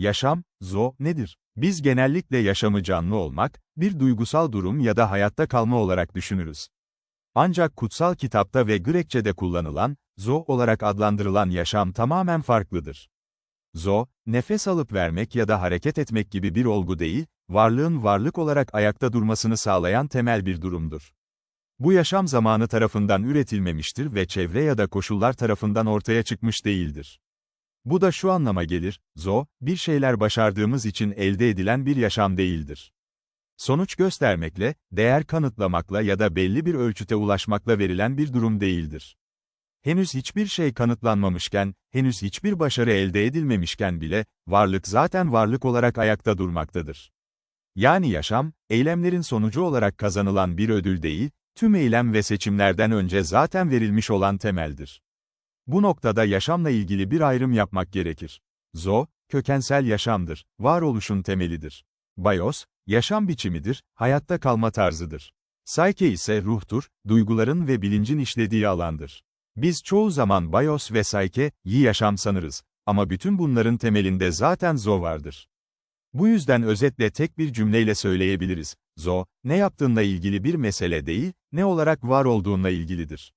Yaşam, zo, nedir? Biz genellikle yaşamı canlı olmak, bir duygusal durum ya da hayatta kalma olarak düşünürüz. Ancak kutsal kitapta ve Grekçe'de kullanılan, zo olarak adlandırılan yaşam tamamen farklıdır. Zo, nefes alıp vermek ya da hareket etmek gibi bir olgu değil, varlığın varlık olarak ayakta durmasını sağlayan temel bir durumdur. Bu yaşam zamanı tarafından üretilmemiştir ve çevre ya da koşullar tarafından ortaya çıkmış değildir. Bu da şu anlama gelir, zo, bir şeyler başardığımız için elde edilen bir yaşam değildir. Sonuç göstermekle, değer kanıtlamakla ya da belli bir ölçüte ulaşmakla verilen bir durum değildir. Henüz hiçbir şey kanıtlanmamışken, henüz hiçbir başarı elde edilmemişken bile, varlık zaten varlık olarak ayakta durmaktadır. Yani yaşam, eylemlerin sonucu olarak kazanılan bir ödül değil, tüm eylem ve seçimlerden önce zaten verilmiş olan temeldir. Bu noktada yaşamla ilgili bir ayrım yapmak gerekir. Zo, kökensel yaşamdır, varoluşun temelidir. Bios, yaşam biçimidir, hayatta kalma tarzıdır. Psyche ise ruhtur, duyguların ve bilincin işlediği alandır. Biz çoğu zaman bios ve psyche, iyi yaşam sanırız. Ama bütün bunların temelinde zaten zo vardır. Bu yüzden özetle tek bir cümleyle söyleyebiliriz. Zo, ne yaptığınla ilgili bir mesele değil, ne olarak var olduğunla ilgilidir.